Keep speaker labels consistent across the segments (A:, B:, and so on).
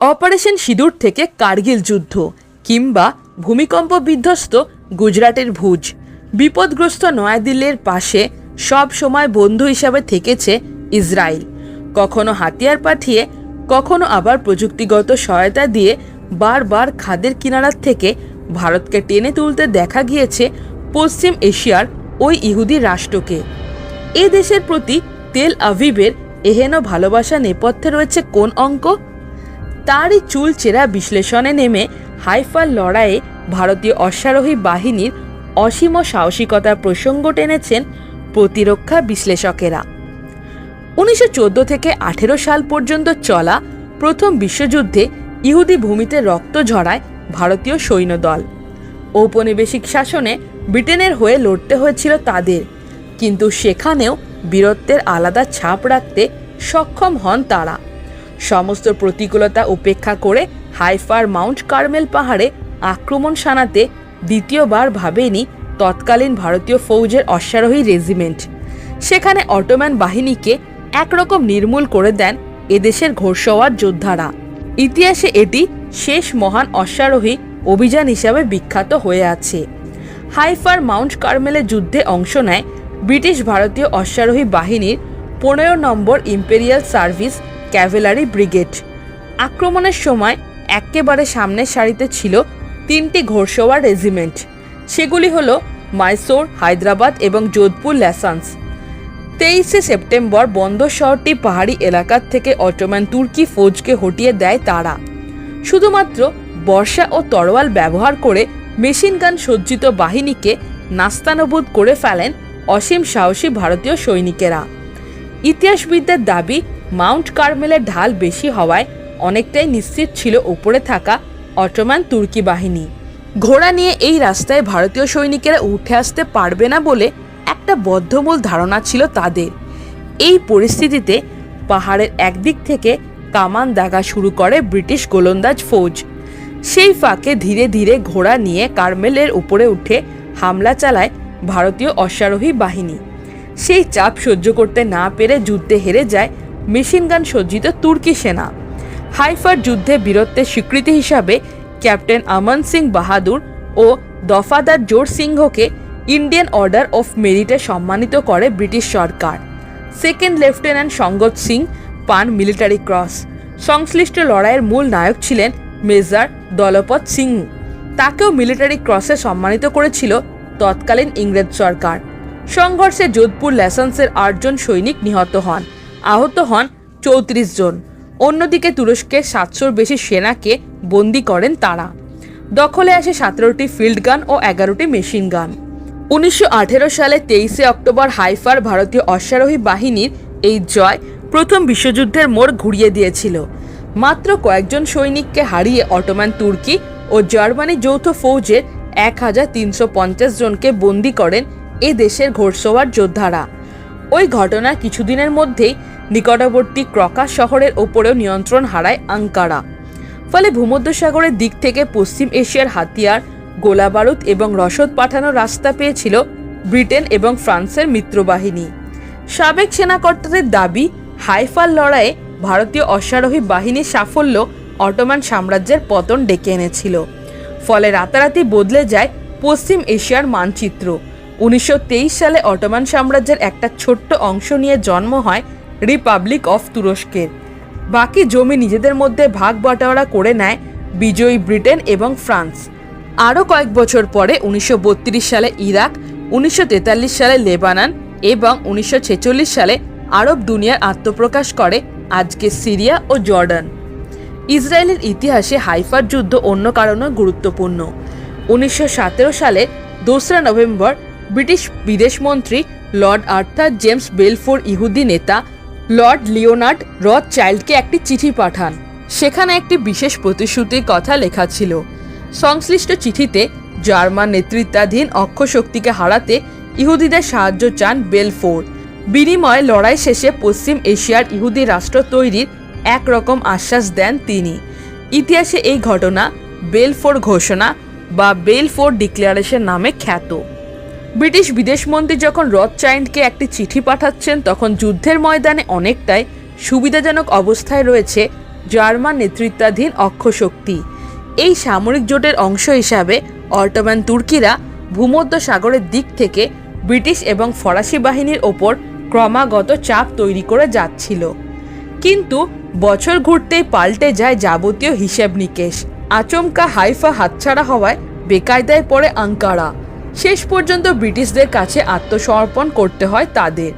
A: Operation সিঁদুর থেকে কার্গিল যুদ্ধ কিংবা ভূমিকম্প বিধ্বস্ত গুজরাটের ভুজ। বিপদগ্রস্ত নয়াদিল্লির পাশে সব সময় বন্ধু হিসাবে থেকেছে ইসরায়েল। কখনো হাতিয়ার পাঠিয়ে, কখনো আবার প্রযুক্তিগত সহায়তা দিয়ে বারবার খাদের কিনারার থেকে ভারতকে টেনে তুলতে দেখা গিয়েছে পশ্চিম এশিয়ার ওই ইহুদি রাষ্ট্রকে। এ দেশের প্রতি তেল আভিবের এহেন ভালোবাসা নেপথ্যে রয়েছে কোন অঙ্ক? তারই চুল চেরা বিশ্লেষণে নেমে হাইফার লড়াইয়ে ভারতীয় অশ্বারোহী বাহিনীর অসীম সাহসিকতার প্রসঙ্গ টেনেছেন প্রতিরক্ষা বিশ্লেষকেরা। উনিশশো চোদ্দ থেকে আঠেরো সাল পর্যন্ত চলা প্রথম বিশ্বযুদ্ধে ইহুদি ভূমিতে রক্ত ঝরায় ভারতীয় সৈন্যদল। ঔপনিবেশিক শাসনে ব্রিটেনের হয়ে লড়তে হয়েছিল তাদের, কিন্তু সেখানেও বীরত্বের আলাদা ছাপ রাখতে সক্ষম হন তারা। সমস্ত প্রতিকূলতা উপেক্ষা করে হাইফার মাউন্ট কার্মেল পাহাড়ে আক্রমণ শানাতে দ্বিতীয়বার ভাবেনি তৎকালীন ভারতীয় ফৌজের অশ্বারোহী রেজিমেন্ট। সেখানে অটোম্যান বাহিনীকে একরকম নির্মূল করে দেন এদেশের ঘোষওয়ার যোদ্ধারা। ইতিহাসে এটি শেষ মহান অশ্বারোহী অভিযান হিসাবে বিখ্যাত হয়ে আছে। হাইফার মাউন্ট কার্মেলের যুদ্ধে অংশ নেয় ব্রিটিশ ভারতীয় অশ্বারোহী বাহিনীর পনেরো নম্বর ইম্পেরিয়াল সার্ভিস ক্যাভেলারি ব্রিগেড। আক্রমণের সময় একেবারে সামনের সারিতে ছিল তিনটি ঘোড়সওয়ার রেজিমেন্ট। সেগুলি হলো মাইসোর, হায়দ্রাবাদ এবং যোধপুর ল্যাসান্স। তেইশে সেপ্টেম্বর বন্দর শহরটি পাহাড়ি এলাকার থেকে অটোম্যান তুর্কি ফৌজকে হটিয়ে দেয় তারা। শুধুমাত্র বর্ষা ও তরোয়াল ব্যবহার করে মেশিন গান সজ্জিত বাহিনীকে নাস্তানবোধ করে ফেলেন অসীম সাহসী ভারতীয় সৈনিকেরা। ইতিহাসবিদদের দাবি মাউন্ট কার্মেলের ঢাল বেশি হওয়ায় অনেকটাই নিশ্চিত ছিল ওপরে থাকা অটোম্যান তুর্কি বাহিনী। ঘোড়া নিয়ে এই রাস্তায় ভারতীয় সৈনিকেরা উঠে আসতে পারবে না বলে একটা বদ্ধমূল ধারণা ছিল তাদের। এই পরিস্থিতিতে পাহাড়ের একদিক থেকে কামান দাগা শুরু করে ব্রিটিশ গোলন্দাজ ফৌজ। সেই ফাঁকে ধীরে ধীরে ঘোড়া নিয়ে কার্মেলের উপরে উঠে হামলা চালায় ভারতীয় অশ্বারোহী বাহিনী। সেই চাপ সহ্য করতে না পেরে যুদ্ধে হেরে যায় মেশিনগান সজ্জিত তুর্কি সেনা। হাইফার যুদ্ধে বীরত্বের স্বীকৃতি হিসাবে ক্যাপ্টেন আমন সিং বাহাদুর ও দফাদার জোর সিংহকে ইন্ডিয়ান অর্ডার অফ মেরিটে সম্মানিত করে ব্রিটিশ সরকার। সেকেন্ড লেফটেন্যান্ট সঙ্গত সিং পান মিলিটারি ক্রস। সংশ্লিষ্ট লড়াইয়ের মূল নায়ক ছিলেন মেজর দলপত সিং তাকেও মিলিটারি ক্রসে সম্মানিত করেছিল তৎকালীন ইংরেজ সরকার। সংঘর্ষে যোধপুর ল্যাসেন্সের আটজন সৈনিক নিহত হন। আহত হন চৌত্রিশ জন। অন্যদিকে তুরস্কের সাতশোর বেশি সেনাকে বন্দি করেন তারা। দখলে আসে সতেরোটি ফিল্ড গান ও এগারোটি মেশিন গান। উনিশশো আঠেরো সালে তেইশে অক্টোবর হাইফার ভারতীয় অশ্বারোহী বাহিনীর এই জয় প্রথম বিশ্বযুদ্ধের মোড় ঘুরিয়ে দিয়েছিল। মাত্র কয়েকজন সৈনিককে হারিয়ে অটোম্যান তুর্কি ও জার্মানি যৌথ ফৌজের এক হাজার তিনশো পঞ্চাশ জনকে বন্দি করেন এ দেশের ঘোড়সওয়ার যোদ্ধারা। ওই ঘটনার কিছুদিনের মধ্যেই নিকটবর্তী ক্রকা শহরের ওপরেও নিয়ন্ত্রণ হারায় আঙ্কারা। ফলে ভূমধ্যসাগরের দিক থেকে পশ্চিম এশিয়ার হাতিয়ার, গোলাবারুদ এবং রসদ পাঠানোর রাস্তা পেয়েছিল ব্রিটেন এবং ফ্রান্সের মিত্রবাহিনী। সাবেক সেনাকর্তাদের দাবি, হাইফার লড়াইয়ে ভারতীয় অশ্বারোহী বাহিনীর সাফল্য অটোমান সাম্রাজ্যের পতন ডেকে এনেছিল। ফলে রাতারাতি বদলে যায় পশ্চিম এশিয়ার মানচিত্র। উনিশশো তেইশ সালে অটোমান সাম্রাজ্যের একটা ছোট্ট অংশ নিয়ে জন্ম হয় রিপাবলিক অফ তুরস্কের। বাকি জমি নিজেদের মধ্যে ভাগ বাটোয়ারা করে নেয় বিজয়ী ব্রিটেন এবং ফ্রান্স। আরও কয়েক বছর পরে উনিশশো বত্রিশ সালে ইরাক, উনিশশো তেতাল্লিশ সালে লেবানান এবং উনিশশো ছেচল্লিশ সালে আরব দুনিয়ার আত্মপ্রকাশ করে আজকে সিরিয়া ও জর্ডান। ইসরায়েলের ইতিহাসে হাইফার যুদ্ধ অন্য কারণেও গুরুত্বপূর্ণ। উনিশশো সতেরো সালে দোসরা নভেম্বর ব্রিটিশ বিদেশমন্ত্রী লর্ড আর্থার জেমস বেলফোর ইহুদি নেতা লর্ড লিওনার্ড রথ চাইল্ডকে একটি চিঠি পাঠান। সেখানে একটি বিশেষ প্রতিশ্রুতির কথা লেখা ছিল। সংশ্লিষ্ট চিঠিতে জার্মান নেতৃত্বাধীন অক্ষশক্তিকে হারাতে ইহুদিদের সাহায্য চান বেলফোর। বিনিময়ে লড়াই শেষে পশ্চিম এশিয়ার ইহুদি রাষ্ট্র তৈরির একরকম আশ্বাস দেন তিনি। ইতিহাসে এই ঘটনা বেলফোর ঘোষণা বা বেলফোর ডিক্লারেশন নামে খ্যাত। ব্রিটিশ বিদেশমন্ত্রী যখন রথ চাইল্ডকে একটি চিঠি পাঠাচ্ছেন, তখন যুদ্ধের ময়দানে অনেকটাই সুবিধাজনক অবস্থায় রয়েছে জার্মান নেতৃত্বাধীন অক্ষশক্তি। এই সামরিক জোটের অংশ হিসাবে অটোম্যান তুর্কিরা ভূমধ্য সাগরের দিক থেকে ব্রিটিশ এবং ফরাসি বাহিনীর ওপর ক্রমাগত চাপ তৈরি করে যাচ্ছিল। কিন্তু বছর ঘুরতেই পাল্টে যায় যাবতীয় হিসেব নিকেশ আচমকা হাইফা হাতছাড়া হওয়ায় বেকায়দায় পড়ে আঙ্কারা। শেষ পর্যন্ত ব্রিটিশদের কাছে আত্মসমর্পণ করতে হয় তাদের।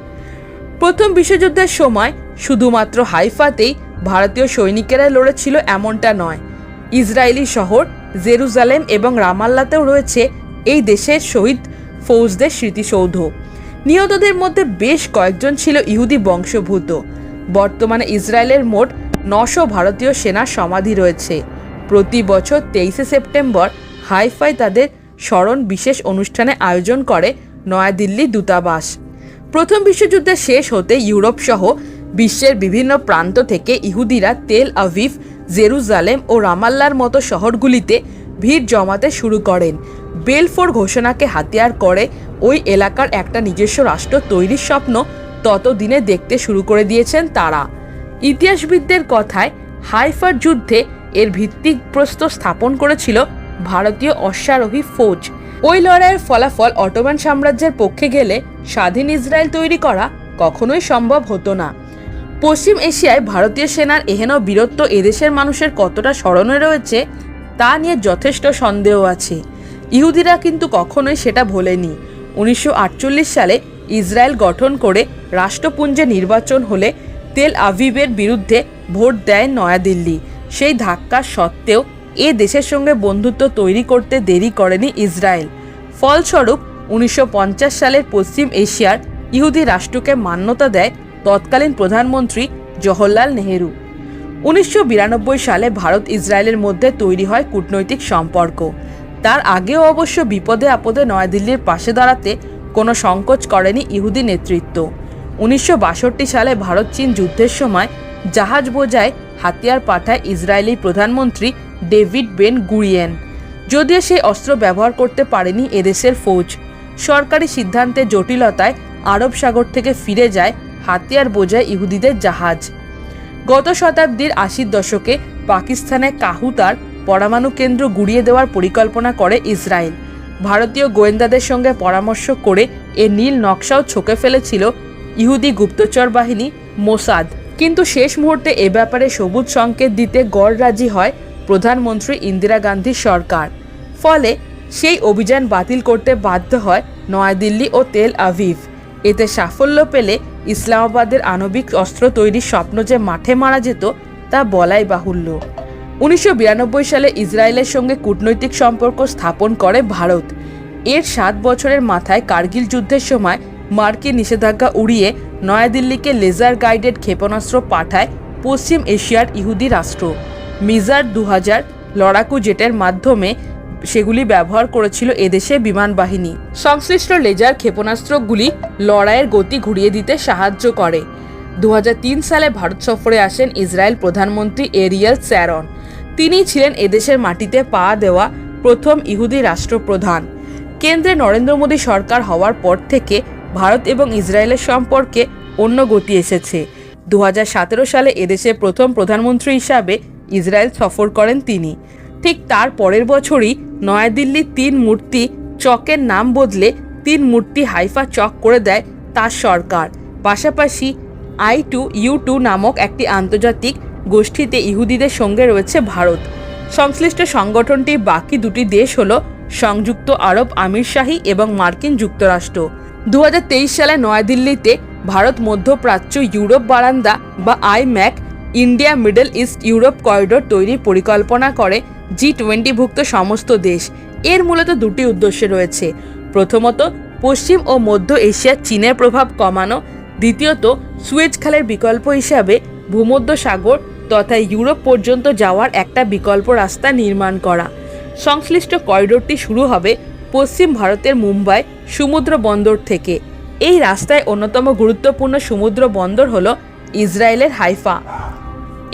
A: প্রথম বিশ্বযুদ্ধের সময় শুধুমাত্র হাইফাতেই ভারতীয় সৈনিকেরা লড়েছিল এমনটা নয়। ইসরায়েলি শহর, জেরুজালেম এবং রামাল্লাতেও রয়েছে এই দেশের শহীদ ফৌজদের স্মৃতিসৌধ। নিহতদের মধ্যে বেশ কয়েকজন ছিল ইহুদি বংশভূত বর্তমানে ইসরায়েলের মোট নশো ভারতীয় সেনার সমাধি রয়েছে। প্রতি বছর তেইশে সেপ্টেম্বর হাইফাই তাদের স্মরণ বিশেষ অনুষ্ঠানে আয়োজন করে নয়াদিল্লি দূতাবাস। প্রথম বিশ্বযুদ্ধের শেষ হতে ইউরোপ সহ বিশ্বের বিভিন্ন প্রান্ত থেকে ইহুদিরা তেল আভিভ, জেরুজালেম ও রামাল্লার মতো শহরগুলিতে ভিড় জমাতে শুরু করেন। বেলফোর ঘোষণাকে হাতিয়ার করে ওই এলাকার একটা নিজস্ব রাষ্ট্র তৈরির স্বপ্ন ততদিনে দেখতে শুরু করে দিয়েছেন তারা। ইতিহাসবিদদের কথায় হাইফার যুদ্ধে এর ভিত্তিপ্রস্তর স্থাপন করেছিল ভারতীয় অশ্বারোহী ফৌজ। ওই লড়াইয়ের ফলাফল অটোমান সাম্রাজ্যের পক্ষে গেলে স্বাধীন ইসরায়েল তৈরি করা কখনোই সম্ভব হতো না। পশ্চিম এশিয়ায় ভারতীয় সেনার এহেন বীরত্ব এদেশের মানুষের কতটা স্মরণে রয়েছে, তা নিয়ে যথেষ্ট সন্দেহ আছে। ইহুদিরা কিন্তু কখনোই সেটা ভোলেনি। উনিশশো আটচল্লিশ সালে ইসরায়েল গঠন করে রাষ্ট্রপুঞ্জে নির্বাচন হলে তেল আভিবের বিরুদ্ধে ভোট দেয় নয়াদিল্লি। সেই ধাক্কা সত্ত্বেও এ দেশের সঙ্গে বন্ধুত্ব তৈরি করতে দেরি করেনি ইসরায়েল। ফলস্বরূপ, উনিশশো সালের পশ্চিম এশিয়ার ইহুদি রাষ্ট্রকে মান্যতা দেয় তৎকালীন প্রধানমন্ত্রী জওহরলাল নেহেরু। উনিশশো বিরানব্বই সালে ভারত ইসরায়েলের মধ্যে তৈরি হয় কূটনৈতিক সম্পর্ক। তার আগেও অবশ্য বিপদে আপদে নয়াদিল্লির পাশে দাঁড়াতে কোনো সংকোচ করেনি ইহুদি নেতৃত্ব। উনিশশো বাষট্টি সালে ভারত চীন যুদ্ধের সময় জাহাজ বোঝায় হাতিয়ার পাঠায় ইসরায়েলি প্রধানমন্ত্রী ডেভিড বেন গুরিয়েন, যদিও সেই অস্ত্র ব্যবহার করতে পারেনি এদেশের ফৌজ। সরকারি সিদ্ধান্তের জটিলতায় আরব সাগর থেকে ফিরে যায় হাতিয়ার বোঝায় ইহুদিদের জাহাজ। গত শতাব্দীর আশির দশকে পাকিস্তানে কাহুতার পরমাণু কেন্দ্র গুড়িয়ে দেওয়ার পরিকল্পনা করে ইসরায়েল। ভারতীয় গোয়েন্দাদের সঙ্গে পরামর্শ করে এ নীল নকশাও ছকে ফেলেছিল ইহুদি গুপ্তচর বাহিনী মোসাদ। কিন্তু শেষ মুহূর্তে এ ব্যাপারে সবুজ সংকেত দিতে গড় রাজি হয় প্রধানমন্ত্রী ইন্দিরা গান্ধীর সরকার। ফলে সেই অভিযান বাতিল করতে বাধ্য হয় নয়াদিল্লি ও তেল আভিভ। এতে সাফল্য পেলে ইসলামাবাদের আণবিক অস্ত্র তৈরির স্বপ্ন যে মাঠে মারা যেত, তা বলাই বাহুল্য। উনিশশো বিরানব্বই সালে ইসরায়েলের সঙ্গে কূটনৈতিক সম্পর্ক স্থাপন করে ভারত। এর সাত বছরের মাথায় কার্গিল যুদ্ধের সময় মার্কিন নিষেধাজ্ঞা উড়িয়ে নয়াদিল্লিকে লেজার গাইডেড ক্ষেপণাস্ত্র পাঠায় পশ্চিম এশিয়ার ইহুদি রাষ্ট্র। মিজার দু হাজার লড়াকু জেটের মাধ্যমে সেগুলি ব্যবহার করেছিল এদেশে বিমান বাহিনী। সংশ্লিষ্ট লেজার ক্ষেপণাস্ত্রগুলি লড়াইয়ের গতি ঘুরিয়ে দিতে সাহায্য করে। দু হাজার তিন সালে ভারত সফরে আসেন ইসরায়েল প্রধানমন্ত্রী এরিয়াল স্যারন। তিনি ছিলেন এদেশের মাটিতে পা দেওয়া প্রথম ইহুদি রাষ্ট্রপ্রধান। কেন্দ্রে নরেন্দ্র মোদী সরকার হওয়ার পর থেকে ভারত এবং ইসরায়েলের সম্পর্কে অন্য গতি এসেছে। দু হাজার সতেরো সালে এদেশের প্রথম প্রধানমন্ত্রী হিসাবে ইসরায়েল সফর করেন তিনি। ঠিক তার পরের বছরই নয়াদিল্লির তিন মূর্তি চকের নাম বদলে তিন মূর্তি হাইফা চক করে দেয় তার সরকার। পাশাপাশি আই টু ইউ টু নামক একটি আন্তর্জাতিক গোষ্ঠীতে ইহুদিদের সঙ্গে রয়েছে ভারত। সংশ্লিষ্ট সংগঠনটির বাকি দুটি দেশ হল সংযুক্ত আরব আমিরশাহী এবং মার্কিন যুক্তরাষ্ট্র। দু হাজার তেইশ সালে নয়াদিল্লিতে ভারত মধ্যপ্রাচ্য ইউরোপ বারান্দা বা IMEC India, Middle East, Europe corridor তৈরির পরিকল্পনা করে জি টোয়েন্টিভুক্ত সমস্ত দেশ। এর মূলত দুটি উদ্দেশ্য রয়েছে। প্রথমত, পশ্চিম ও মধ্য এশিয়ার চীনের প্রভাব কমানো। দ্বিতীয়ত, সুয়েজ খালের বিকল্প হিসাবে ভূমধ্য সাগর তথা ইউরোপ পর্যন্ত যাওয়ার একটা বিকল্প রাস্তা নির্মাণ করা। সংশ্লিষ্ট করিডোরটি শুরু হবে পশ্চিম ভারতের মুম্বাই সমুদ্র বন্দর থেকে। এই রাস্তায় অন্যতম গুরুত্বপূর্ণ সমুদ্র বন্দর হল ইসরায়েলের হাইফা।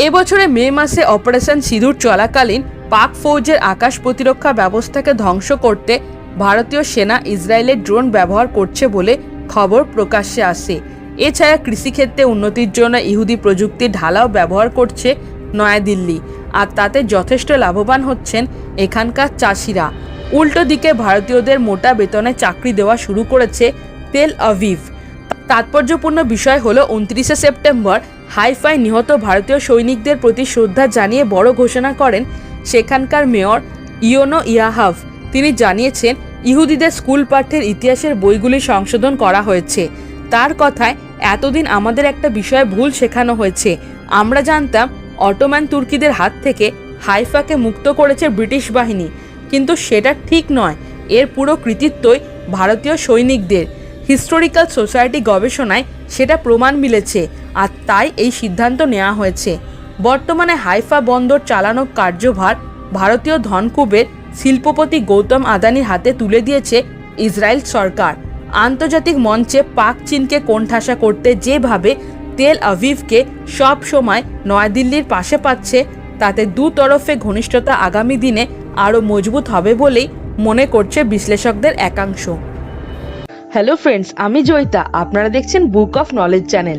A: এবছরে মে মাসে অপারেশন সিঁদুর চলাকালীন পাক ফৌজের আকাশ প্রতিরক্ষা ব্যবস্থাকে ধ্বংস করতে ভারতীয় সেনা ইসরায়েলের ড্রোন ব্যবহার করছে বলে খবর প্রকাশ্যে আসে। এছাড়া কৃষিক্ষেত্রে উন্নতির জন্য ইহুদি প্রযুক্তির ঢালাও ব্যবহার করছে নয়াদিল্লি আর তাতে যথেষ্ট লাভবান হচ্ছেন এখানকার চাষিরা। উল্টো দিকে ভারতীয়দের মোটা বেতনে চাকরি দেওয়া শুরু করেছে তেল আভিভ। তাৎপর্যপূর্ণ বিষয় হলো উনত্রিশে সেপ্টেম্বর হাইফাই নিহত ভারতীয় সৈনিকদের প্রতি শ্রদ্ধা জানিয়ে বড় ঘোষণা করেন সেখানকার মেয়র ইয়োনো ইয়াহাভ। তিনি জানিয়েছেন, ইহুদিদের স্কুল পাঠ্যের ইতিহাসের বইগুলি সংশোধন করা হয়েছে। তার কথায়, এতদিন আমাদের একটা বিষয়ে ভুল শেখানো হয়েছে। আমরা জানতাম অটোম্যান তুর্কিদের হাত থেকে হাইফাকে মুক্ত করেছে ব্রিটিশ বাহিনী। কিন্তু সেটা ঠিক নয়। এর পুরো কৃতিত্বই ভারতীয় সৈনিকদের। হিস্টোরিক্যাল সোসাইটি গবেষণায় সেটা প্রমাণ মিলেছে। আর তাই এই সিদ্ধান্ত নেওয়া হয়েছে। বর্তমানে হাইফা বন্দর চালানোর কার্যভার ভারতীয় ধনকুবের শিল্পপতি গৌতম আদানির হাতে তুলে দিয়েছে ইসরায়েল সরকার। আন্তর্জাতিক মঞ্চে পাক চীনকে কোণঠাসা করতে যেভাবে তেল আভিভকে সব সময় নয়াদিল্লির পাশে পাচ্ছে, তাতে দু তরফে ঘনিষ্ঠতা আগামী দিনে আরও মজবুত হবে বলেই মনে করছে বিশ্লেষকদের একাংশ। হ্যালো ফ্রেন্ডস আমি জয়িতা। আপনারা দেখছেন বুক অফ নলেজ চ্যানেল